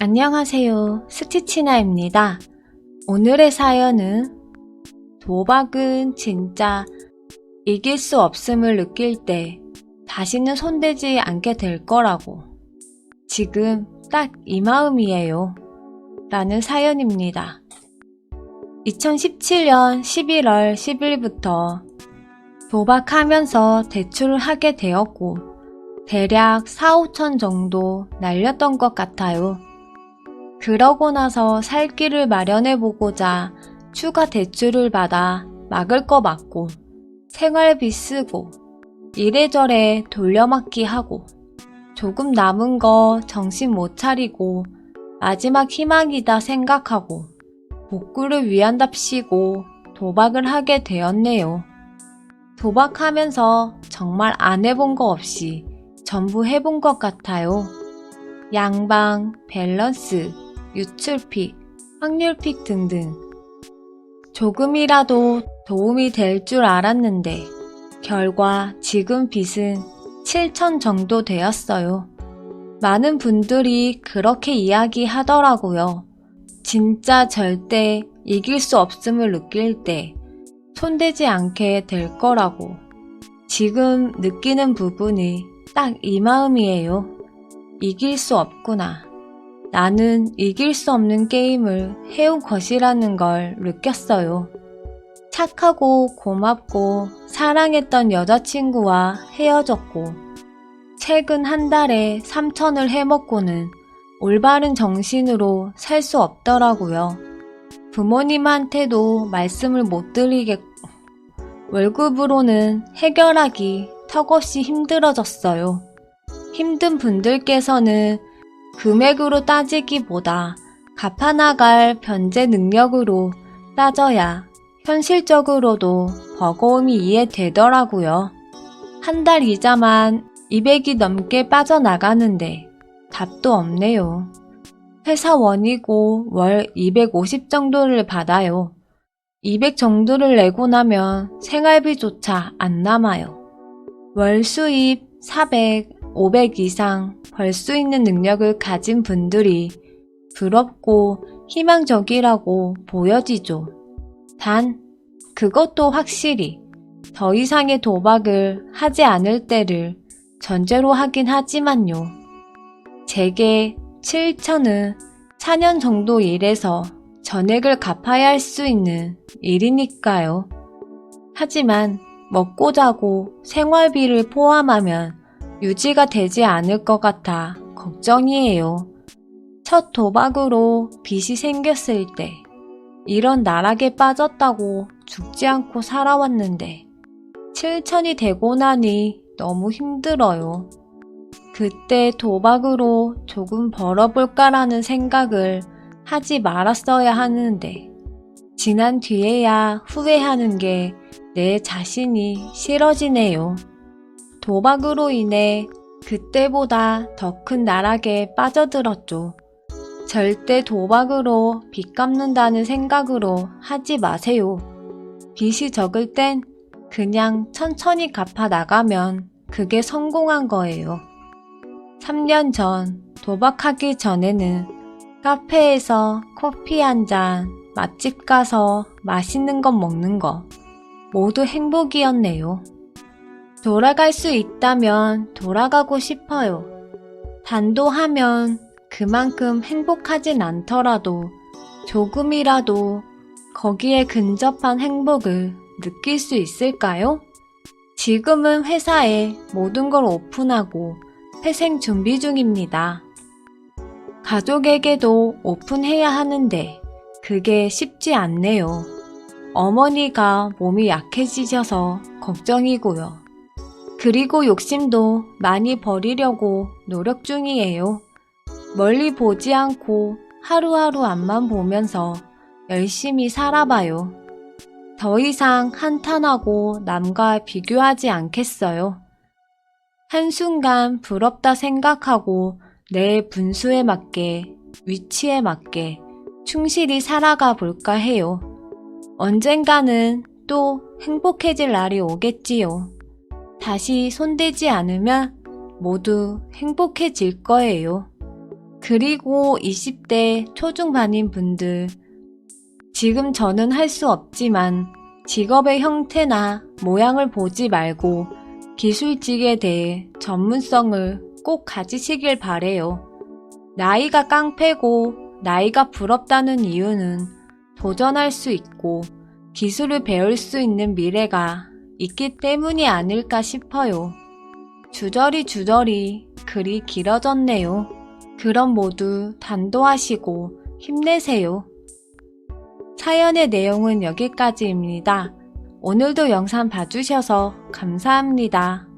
안녕하세요. 스티치나입니다. 오늘의 사연은 도박은 진짜 이길 수 없음을 느낄 때 다시는 손대지 않게 될 거라고. 지금 딱 이 마음이에요. 라는 사연입니다. 2017년 11월 10일부터 도박하면서 대출을 하게 되었고, 대략 4, 5천 정도 날렸던 것 같아요. 그러고 나서 살 길을 마련해 보고자 추가 대출을 받아 막을 거 막고, 생활비 쓰고, 이래저래 돌려막기 하고, 조금 남은 거 정신 못 차리고, 마지막 희망이다 생각하고, 복구를 위한답시고 도박을 하게 되었네요. 도박하면서 정말 안 해본 거 없이 전부 해본 것 같아요. 양방, 밸런스, 유출픽, 확률픽 등등. 조금이라도 도움이 될 줄 알았는데, 결과 지금 빚은 7천 정도 되었어요. 많은 분들이 그렇게 이야기하더라고요. 진짜 절대 이길 수 없음을 느낄 때 손대지 않게 될 거라고. 지금 느끼는 부분이 딱 이 마음이에요. 이길 수 없구나. 나는 이길 수 없는 게임을 해온 것이라는 걸 느꼈어요. 착하고 고맙고 사랑했던 여자친구와 헤어졌고, 최근 한 달에 3천을 해먹고는 올바른 정신으로 살 수 없더라고요. 부모님한테도 말씀을 못 드리겠고, 월급으로는 해결하기 턱없이 힘들어졌어요. 힘든 분들께서는 금액으로 따지기보다 갚아나갈 변제 능력으로 따져야 현실적으로도 버거움이 이해되더라고요. 한 달 이자만 200이 넘게 빠져나가는데 답도 없네요. 회사원이고 월 250 정도를 받아요. 200 정도를 내고 나면 생활비조차 안 남아요. 월 수입 400, 500 이상 벌 수 있는 능력을 가진 분들이 부럽고 희망적이라고 보여지죠. 단, 그것도 확실히 더 이상의 도박을 하지 않을 때를 전제로 하긴 하지만요. 제게 7천은 4년 정도 일해서 전액을 갚아야 할 수 있는 일이니까요. 하지만 먹고 자고 생활비를 포함하면 유지가 되지 않을 것 같아 걱정이에요. 첫 도박으로 빚이 생겼을 때 이런 나락에 빠졌다고 죽지 않고 살아왔는데 7천이 되고 나니 너무 힘들어요. 그때 도박으로 조금 벌어볼까라는 생각을 하지 말았어야 하는데, 지난 뒤에야 후회하는 게 내 자신이 싫어지네요. 도박으로 인해 그때보다 더 큰 나락에 빠져들었죠. 절대 도박으로 빚 갚는다는 생각으로 하지 마세요. 빚이 적을 땐 그냥 천천히 갚아 나가면 그게 성공한 거예요. 3년 전 도박하기 전에는 카페에서 커피 한 잔, 맛집 가서 맛있는 것 먹는 거 모두 행복이었네요. 돌아갈 수 있다면 돌아가고 싶어요. 단도하면 그만큼 행복하진 않더라도 조금이라도 거기에 근접한 행복을 느낄 수 있을까요? 지금은 회사에 모든 걸 오픈하고 회생 준비 중입니다. 가족에게도 오픈해야 하는데 그게 쉽지 않네요. 어머니가 몸이 약해지셔서 걱정이고요. 그리고 욕심도 많이 버리려고 노력 중이에요. 멀리 보지 않고 하루하루 앞만 보면서 열심히 살아봐요. 더 이상 한탄하고 남과 비교하지 않겠어요. 한순간 부럽다 생각하고 내 분수에 맞게, 위치에 맞게 충실히 살아가 볼까 해요. 언젠가는 또 행복해질 날이 오겠지요. 다시 손대지 않으면 모두 행복해질 거예요. 그리고 20대 초중반인 분들. 지금 저는 할 수 없지만 직업의 형태나 모양을 보지 말고 기술직에 대해 전문성을 꼭 가지시길 바래요. 나이가 깡패고 나이가 부럽다는 이유는 도전할 수 있고 기술을 배울 수 있는 미래가 있기 때문이 아닐까 싶어요. 주저리 주저리 글이 길어졌네요. 그럼 모두 단도하시고 힘내세요. 사연의 내용은 여기까지입니다. 오늘도 영상 봐주셔서 감사합니다.